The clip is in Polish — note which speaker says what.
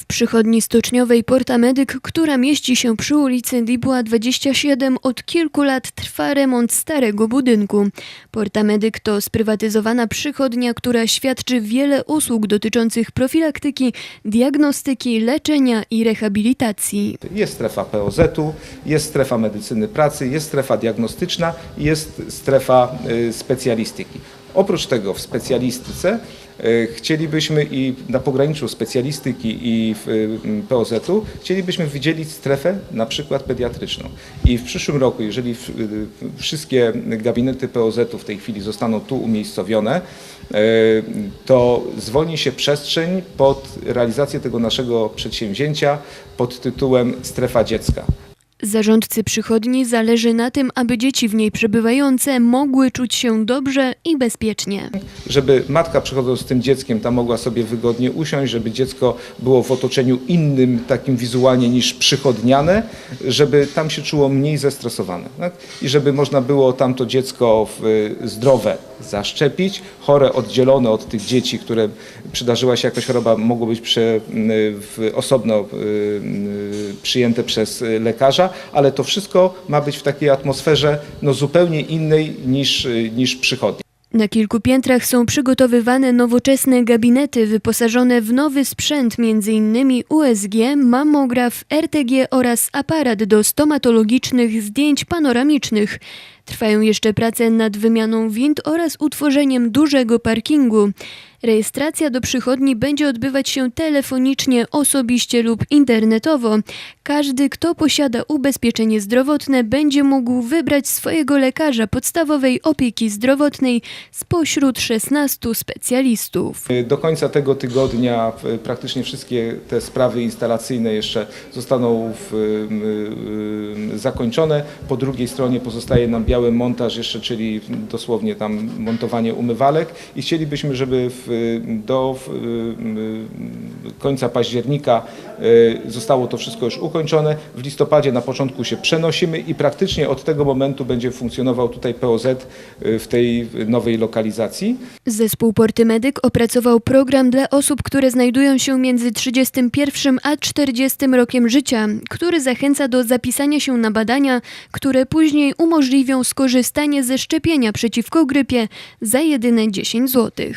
Speaker 1: W przychodni stoczniowej Porta Medyk, która mieści się przy ulicy Dibła 27, od kilku lat trwa remont starego budynku. Porta Medyk to sprywatyzowana przychodnia, która świadczy wiele usług dotyczących profilaktyki, diagnostyki, leczenia i rehabilitacji.
Speaker 2: Jest strefa POZ-u, jest strefa medycyny pracy, jest strefa diagnostyczna i jest strefa y, specjalistyki. Oprócz tego w specjalistyce y, chcielibyśmy i na pograniczu specjalistyki i POZ-u chcielibyśmy wydzielić strefę na przykład pediatryczną. I w przyszłym roku, jeżeli wszystkie gabinety POZ-u w tej chwili zostaną tu umiejscowione, y, to zwolni się przestrzeń pod realizację tego naszego przedsięwzięcia pod tytułem Strefa Dziecka.
Speaker 1: Zarządcy przychodni zależy na tym, aby dzieci w niej przebywające mogły czuć się dobrze i bezpiecznie.
Speaker 2: żeby matka przychodząc z tym dzieckiem tam mogła sobie wygodnie usiąść, żeby dziecko było w otoczeniu innym, takim wizualnie niż przychodniane, żeby tam się czuło mniej zestresowane. Tak? I żeby można było tamto dziecko zdrowe zaszczepić, chore oddzielone od tych dzieci, które przydarzyła się jakaś choroba, mogło być prze, osobno przyjęte przez lekarza, ale to wszystko ma być w takiej atmosferze no, zupełnie innej niż, niż przychodnia.
Speaker 1: Na kilku piętrach są przygotowywane nowoczesne gabinety wyposażone w nowy sprzęt, m.in. USG, mammograf, RTG oraz aparat do stomatologicznych zdjęć panoramicznych. Trwają jeszcze prace nad wymianą wind oraz utworzeniem dużego parkingu. Rejestracja do przychodni będzie odbywać się telefonicznie, osobiście lub internetowo. Każdy, kto posiada ubezpieczenie zdrowotne, będzie mógł wybrać swojego lekarza podstawowej opieki zdrowotnej spośród 16 specjalistów.
Speaker 2: Do końca tego tygodnia praktycznie wszystkie te sprawy instalacyjne jeszcze zostaną w, zakończone. Po drugiej stronie pozostaje nam biały montaż jeszcze, czyli dosłownie tam montowanie umywalek i chcielibyśmy, żeby w, do w, y, końca października y, zostało to wszystko już ukończone. W listopadzie na początku się przenosimy i praktycznie od tego momentu będzie funkcjonował tutaj POZ y, w tej nowej lokalizacji.
Speaker 1: Zespół Porty Medyk opracował program dla osób, które znajdują się między 31 a 40 rokiem życia, który zachęca do zapisania się na badania, które później umożliwią skorzystanie ze szczepienia przeciwko grypie za jedyne 10 zł.